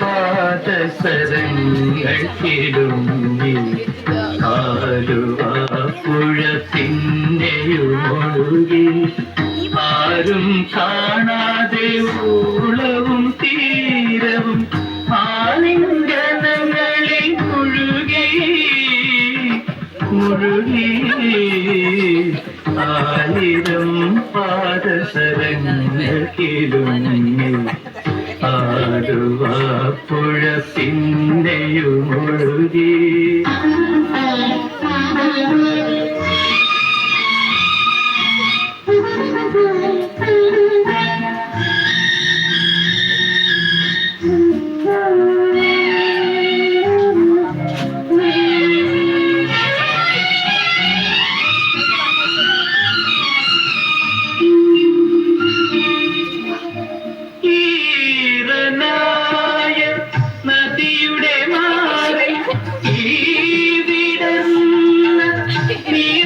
പാദസരങ്ങൾ കിടുങ്ങി ആലുവാപ്പുഴ പിന്നെയുമൊഴുകി ആരും കാണാതെ ഊളവും തീരവും ആലിംഗനങ്ങളിൽ മുഴുകി. മുഴുകി. ആയിരം പാദസരങ്ങൾ കിടുങ്ങി ആടുവാപ്പുഴ പിന്നെയുമൊഴുകി ഈറനായ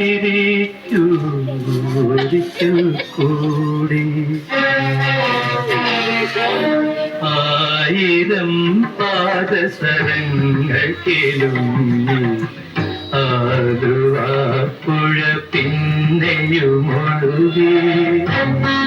ചിരിക്കൂ ഒരിക്കൽ ആയിരം പാദസരങ്ങൾ ആതുവാ പുഴ പിന്നെയുമൊഴുകി. ഈ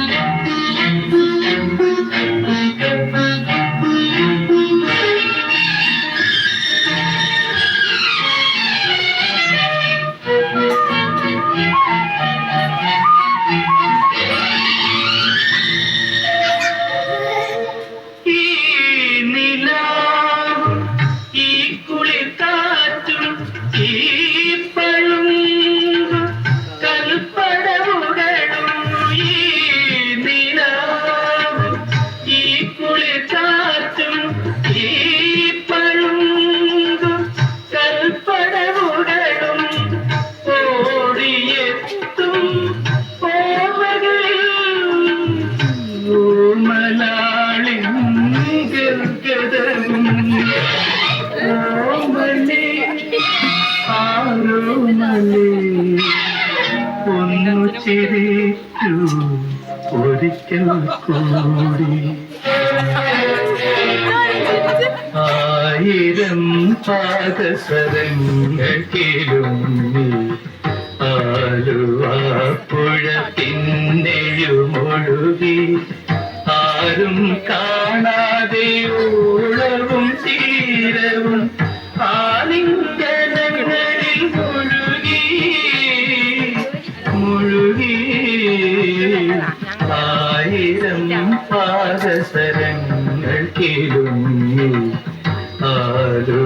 ആയിരം പാദസരങ്ങൾ പിന്നെയുമൊഴുകി ആരും കാണാതെ ഊഴവും തീരവും ആലിംഗനങ്ങളിൽ മുഴുകി മുഴുകി ആയിരം പാദസരങ്ങൾ കിടുങ്ങി ആലോ